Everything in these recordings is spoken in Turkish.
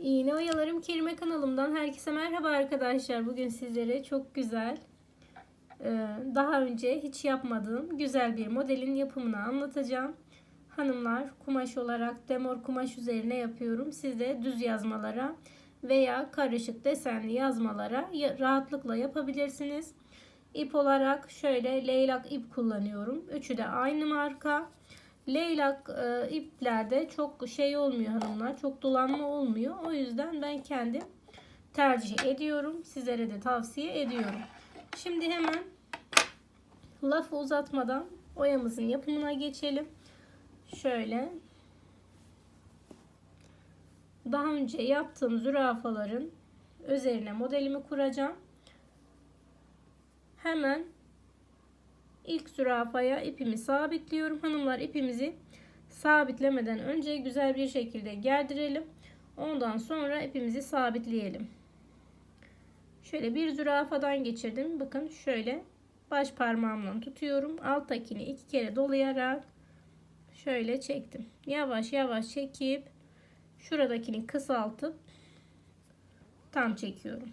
İğne Oyalarım Kelime kanalımdan herkese merhaba arkadaşlar. Bugün sizlere çok güzel, e, daha önce hiç yapmadığım güzel bir modelin yapımını anlatacağım. Hanımlar kumaş olarak demor kumaş üzerine yapıyorum. Siz de düz yazmalara veya karışık desenli yazmalara rahatlıkla yapabilirsiniz. İp olarak şöyle leylak ip kullanıyorum. Üçü de aynı marka. Leylak e, iplerde çok şey olmuyor hanımlar. Çok dolanma olmuyor. O yüzden ben kendim tercih ediyorum. Sizlere de tavsiye ediyorum. Şimdi hemen lafı uzatmadan oyamızın yapımına geçelim. Şöyle daha önce yaptığım zürafaların üzerine modelimi kuracağım. Hemen ilk zürafaya ipimi sabitliyorum. Hanımlar ipimizi sabitlemeden önce güzel bir şekilde gerdirelim. Ondan sonra ipimizi sabitleyelim. Şöyle bir zürafadan geçirdim. Bakın şöyle baş parmağımla tutuyorum. Alttakini iki kere dolayarak şöyle çektim. Yavaş yavaş çekip şuradakini kısaltıp tam çekiyorum.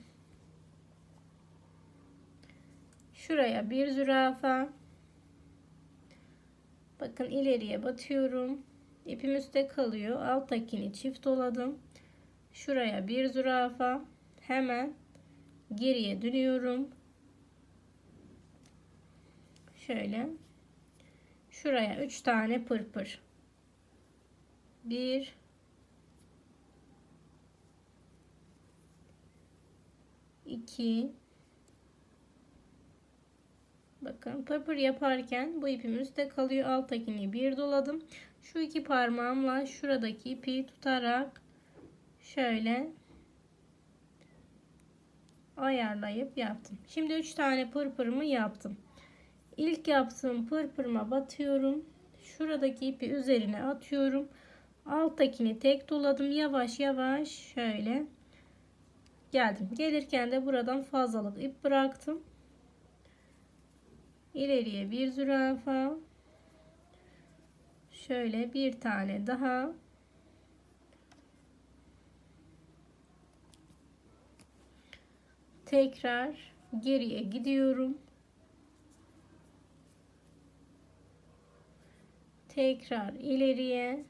Şuraya bir zürafa. Bakın ileriye batıyorum. İpim üstte kalıyor. Alttakini çift doladım. Şuraya bir zürafa. Hemen geriye dönüyorum. Şöyle. Şuraya üç tane pırpır. Bir. iki Bakın pırpır yaparken bu ipim üstte kalıyor. Alttakini bir doladım. Şu iki parmağımla şuradaki ipi tutarak şöyle ayarlayıp yaptım. Şimdi 3 tane pırpırımı yaptım. İlk yaptığım pırpırıma batıyorum. Şuradaki ipi üzerine atıyorum. Alttakini tek doladım. Yavaş yavaş şöyle geldim. Gelirken de buradan fazlalık ip bıraktım ileriye bir zürafa. Şöyle bir tane daha. Tekrar geriye gidiyorum. Tekrar ileriye.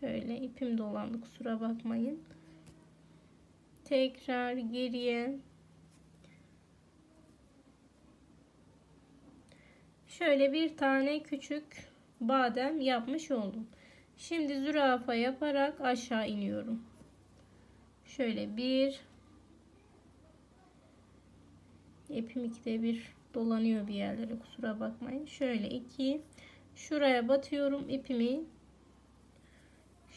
Şöyle ipim dolandı kusura bakmayın. Tekrar geriye Şöyle bir tane küçük badem yapmış oldum. Şimdi zürafa yaparak aşağı iniyorum. Şöyle bir ipim ikide bir dolanıyor bir yerlere kusura bakmayın. Şöyle iki şuraya batıyorum ipimi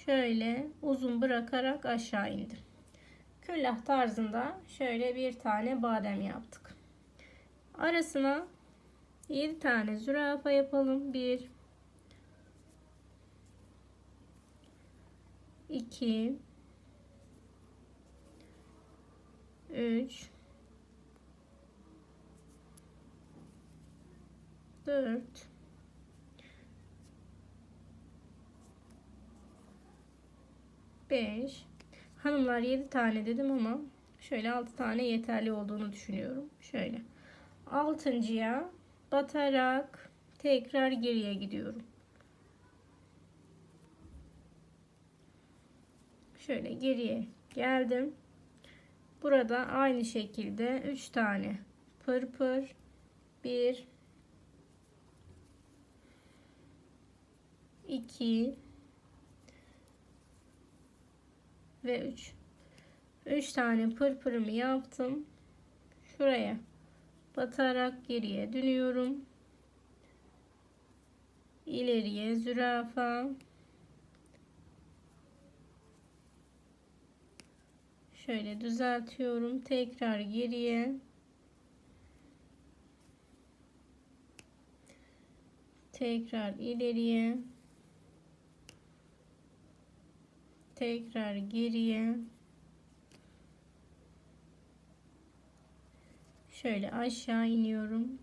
şöyle uzun bırakarak aşağı indim. Küllah tarzında şöyle bir tane badem yaptık. Arasına 7 tane zürafa yapalım. 1 2 3 4 5 Hanımlar 7 tane dedim ama şöyle 6 tane yeterli olduğunu düşünüyorum. Şöyle. Altıncıya batarak tekrar geriye gidiyorum. Şöyle geriye geldim. Burada aynı şekilde 3 tane pırpır 1 2 ve 3 3 tane pırpırımı yaptım. Şuraya batarak geriye dönüyorum. İleriye zürafa. Şöyle düzeltiyorum. Tekrar geriye. Tekrar ileriye. Tekrar geriye. Şöyle aşağı iniyorum.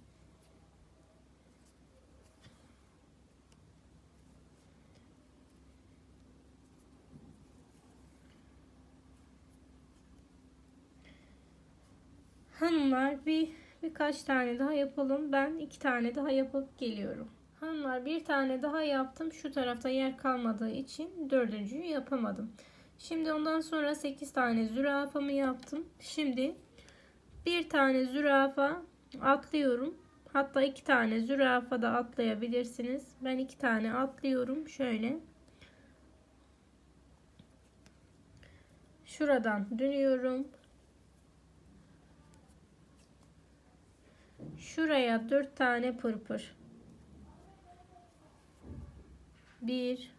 Hanımlar bir birkaç tane daha yapalım. Ben iki tane daha yapıp geliyorum. Hanımlar bir tane daha yaptım. Şu tarafta yer kalmadığı için dördüncüyü yapamadım. Şimdi ondan sonra 8 tane zürafamı yaptım. Şimdi bir tane zürafa atlıyorum. Hatta iki tane zürafa da atlayabilirsiniz. Ben iki tane atlıyorum. Şöyle. Şuradan dönüyorum. Şuraya dört tane pırpır. Bir,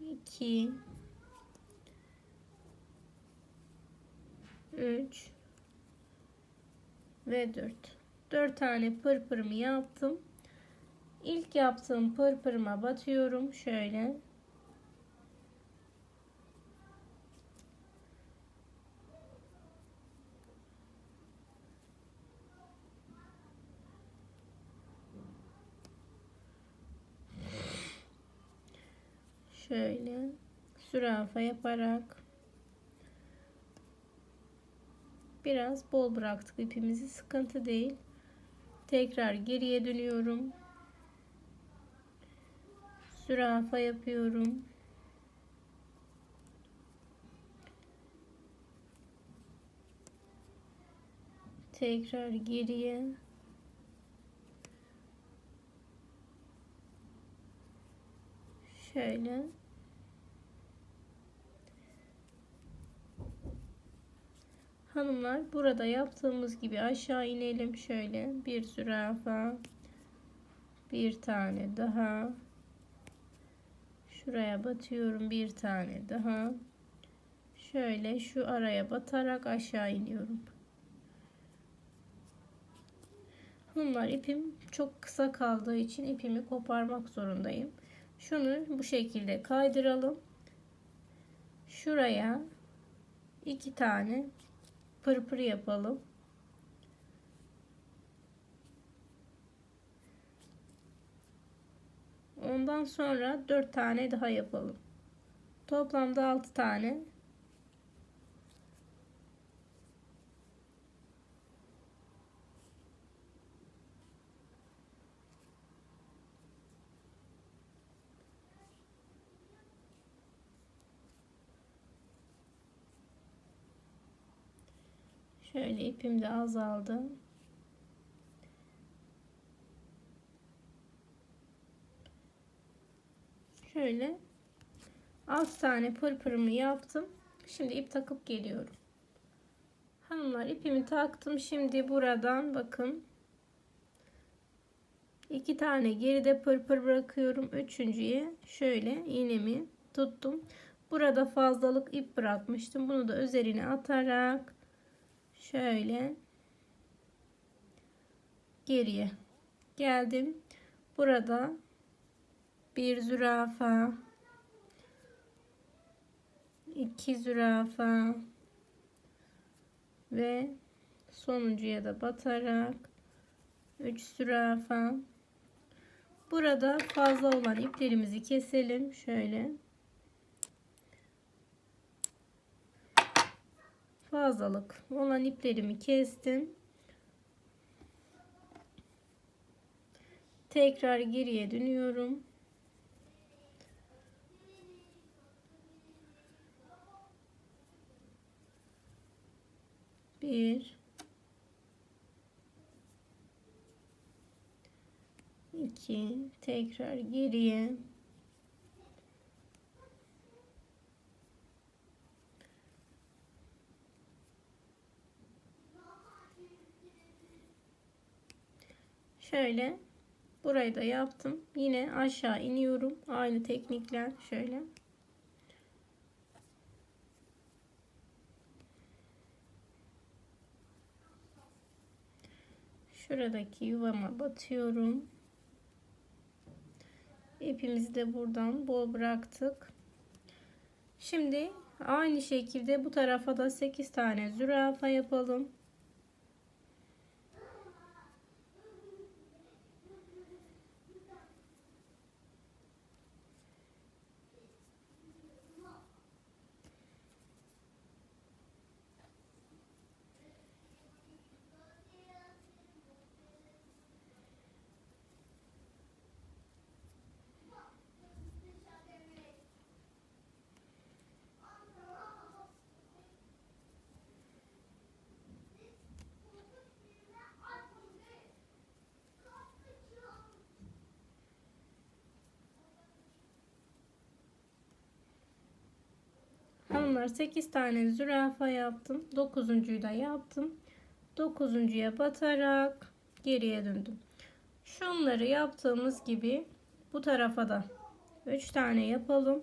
iki, üç ve dört. Dört tane pırpırımı yaptım. İlk yaptığım pırpırıma batıyorum şöyle. şöyle zürafa yaparak biraz bol bıraktık ipimizi sıkıntı değil. Tekrar geriye dönüyorum. Zürafa yapıyorum. Tekrar geriye. Şöyle hanımlar burada yaptığımız gibi aşağı inelim şöyle. Bir zürafa bir tane daha. Şuraya batıyorum bir tane daha. Şöyle şu araya batarak aşağı iniyorum. Hanımlar ipim çok kısa kaldığı için ipimi koparmak zorundayım. Şunu bu şekilde kaydıralım. Şuraya iki tane pırpır yapalım. Ondan sonra 4 tane daha yapalım. Toplamda 6 tane. Şöyle ipim de azaldı. Şöyle 6 tane pırpırımı yaptım. Şimdi ip takıp geliyorum. Hanımlar ipimi taktım. Şimdi buradan bakın. iki tane geride pırpır bırakıyorum. Üçüncüye şöyle iğnemi tuttum. Burada fazlalık ip bırakmıştım. Bunu da üzerine atarak şöyle geriye geldim. Burada bir zürafa, iki zürafa ve sonuncuya da batarak üç zürafa. Burada fazla olan iplerimizi keselim. Şöyle. Fazlalık olan iplerimi kestim. Tekrar geriye dönüyorum. Bir, iki, tekrar geriye. Şöyle burayı da yaptım. Yine aşağı iniyorum. Aynı teknikler şöyle. Şuradaki yuvama batıyorum. İpimizi de buradan bol bıraktık. Şimdi aynı şekilde bu tarafa da 8 tane zürafa yapalım. Hanımlar 8 tane zürafa yaptım. 9'uncuyu da yaptım. 9'uncuya batarak geriye döndüm. Şunları yaptığımız gibi bu tarafa da 3 tane yapalım.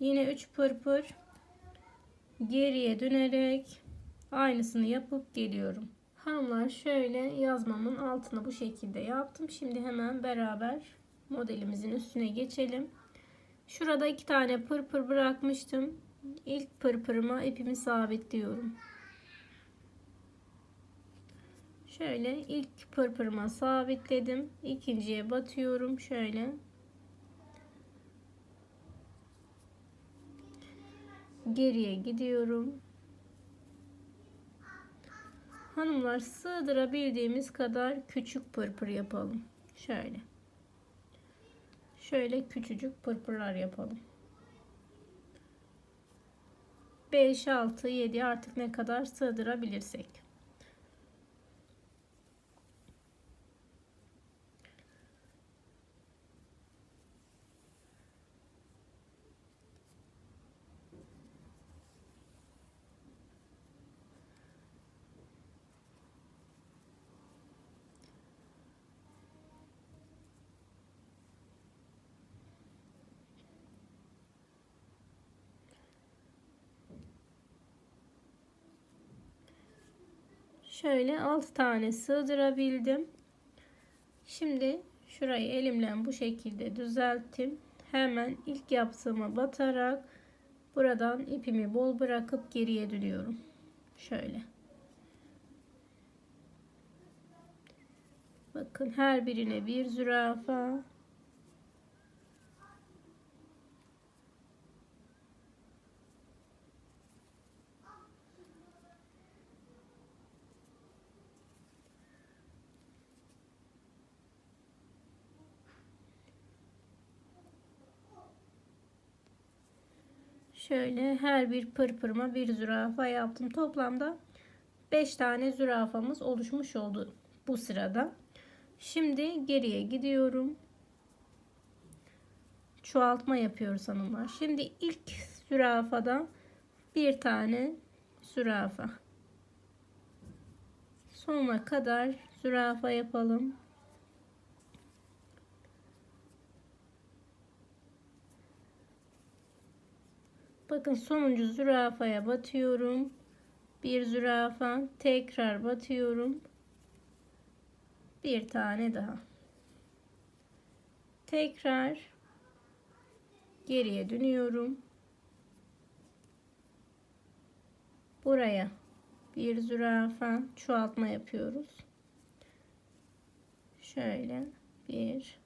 Yine 3 pırpır geriye dönerek aynısını yapıp geliyorum. Hanımlar şöyle yazmamın altını bu şekilde yaptım. Şimdi hemen beraber modelimizin üstüne geçelim. Şurada iki tane pırpır bırakmıştım. İlk pırpırıma ipimi sabitliyorum. Şöyle ilk pırpırıma sabitledim. İkinciye batıyorum. Şöyle. Geriye gidiyorum. Hanımlar sığdırabildiğimiz kadar küçük pırpır yapalım. Şöyle. Şöyle küçücük pırpırlar yapalım. 5, 6, 7 artık ne kadar sığdırabilirsek. Şöyle 6 tane sığdırabildim. Şimdi şurayı elimle bu şekilde düzelttim. Hemen ilk yaptığıma batarak buradan ipimi bol bırakıp geriye dönüyorum. Şöyle. Bakın her birine bir zürafa. Şöyle her bir pırpırıma bir zürafa yaptım. Toplamda 5 tane zürafamız oluşmuş oldu bu sırada. Şimdi geriye gidiyorum. Çoğaltma yapıyoruz hanımlar. Şimdi ilk zürafada bir tane zürafa. Sonuna kadar zürafa yapalım. Bakın sonuncu zürafaya batıyorum. Bir zürafa tekrar batıyorum. Bir tane daha. Tekrar geriye dönüyorum. Buraya bir zürafa çoğaltma yapıyoruz. Şöyle bir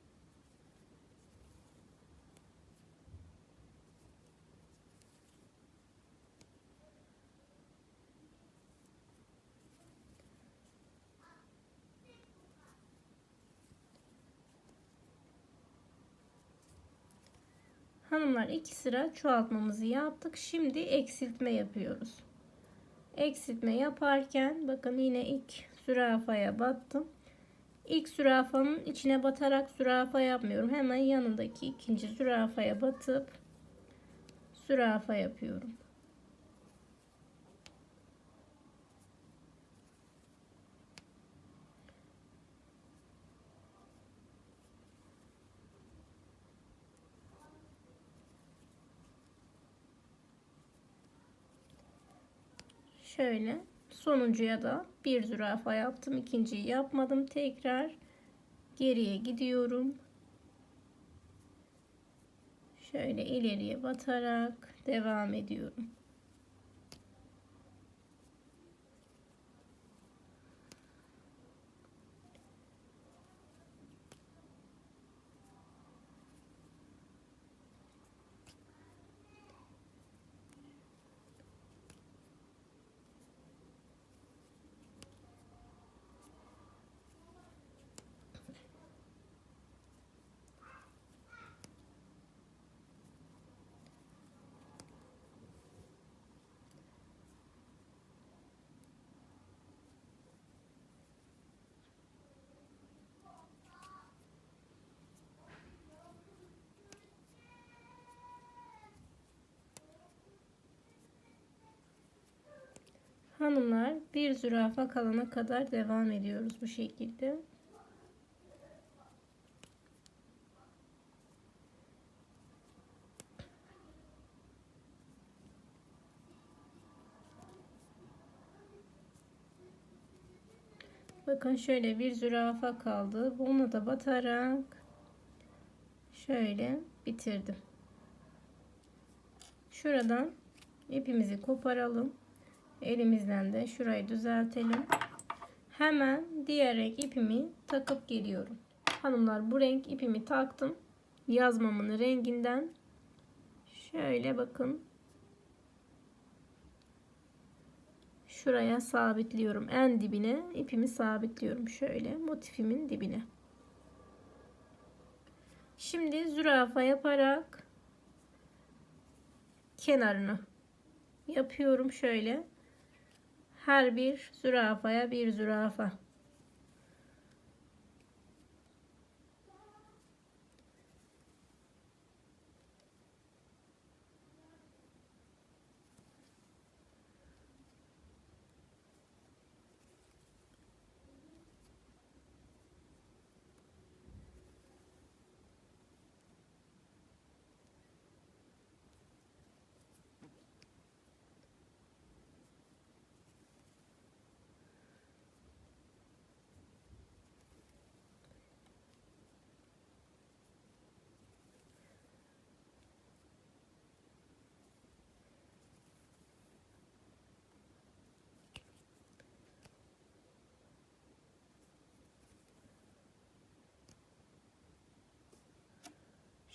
Hanımlar iki sıra çoğaltmamızı yaptık. Şimdi eksiltme yapıyoruz. Eksiltme yaparken bakın yine ilk zürafaya battım. İlk zürafanın içine batarak zürafa yapmıyorum. Hemen yanındaki ikinci zürafaya batıp zürafa yapıyorum. Şöyle sonuncuya da bir zürafa yaptım. ikinciyi yapmadım. Tekrar geriye gidiyorum. Şöyle ileriye batarak devam ediyorum. Hanımlar bir zürafa kalana kadar devam ediyoruz bu şekilde. Bakın şöyle bir zürafa kaldı. Bunu da batarak şöyle bitirdim. Şuradan ipimizi koparalım. Elimizden de şurayı düzeltelim. Hemen diğer renk ipimi takıp geliyorum. Hanımlar bu renk ipimi taktım. Yazmamın renginden şöyle bakın şuraya sabitliyorum. En dibine ipimi sabitliyorum. Şöyle motifimin dibine. Şimdi zürafa yaparak kenarını yapıyorum şöyle. Her bir zürafaya bir zürafa.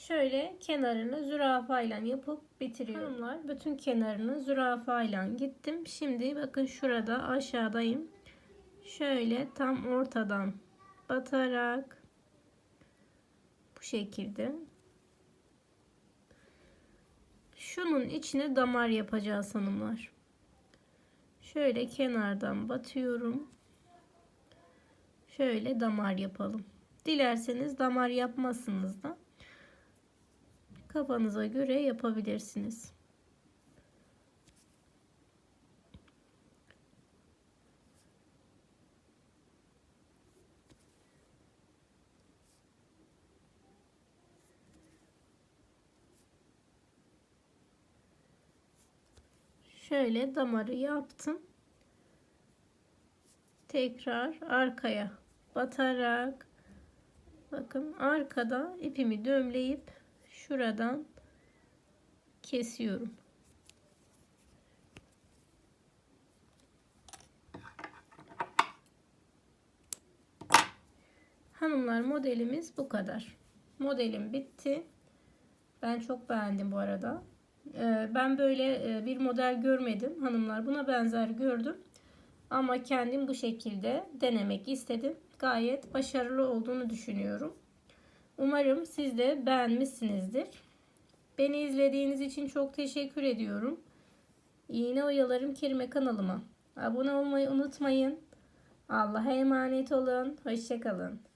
Şöyle kenarını zürafa ile yapıp bitiriyorum. Hanımlar bütün kenarını zürafa ile gittim. Şimdi bakın şurada aşağıdayım. Şöyle tam ortadan batarak bu şekilde şunun içine damar yapacağız hanımlar. Şöyle kenardan batıyorum. Şöyle damar yapalım. Dilerseniz damar yapmazsınız da kafanıza göre yapabilirsiniz. Şöyle damarı yaptım. Tekrar arkaya batarak bakın arkada ipimi dömleyip şuradan kesiyorum. Hanımlar modelimiz bu kadar. Modelim bitti. Ben çok beğendim bu arada. Ee, ben böyle e, bir model görmedim hanımlar. Buna benzer gördüm. Ama kendim bu şekilde denemek istedim. Gayet başarılı olduğunu düşünüyorum. Umarım siz de beğenmişsinizdir. Beni izlediğiniz için çok teşekkür ediyorum. İğne oyalarım kerime kanalıma abone olmayı unutmayın. Allah'a emanet olun. Hoşçakalın.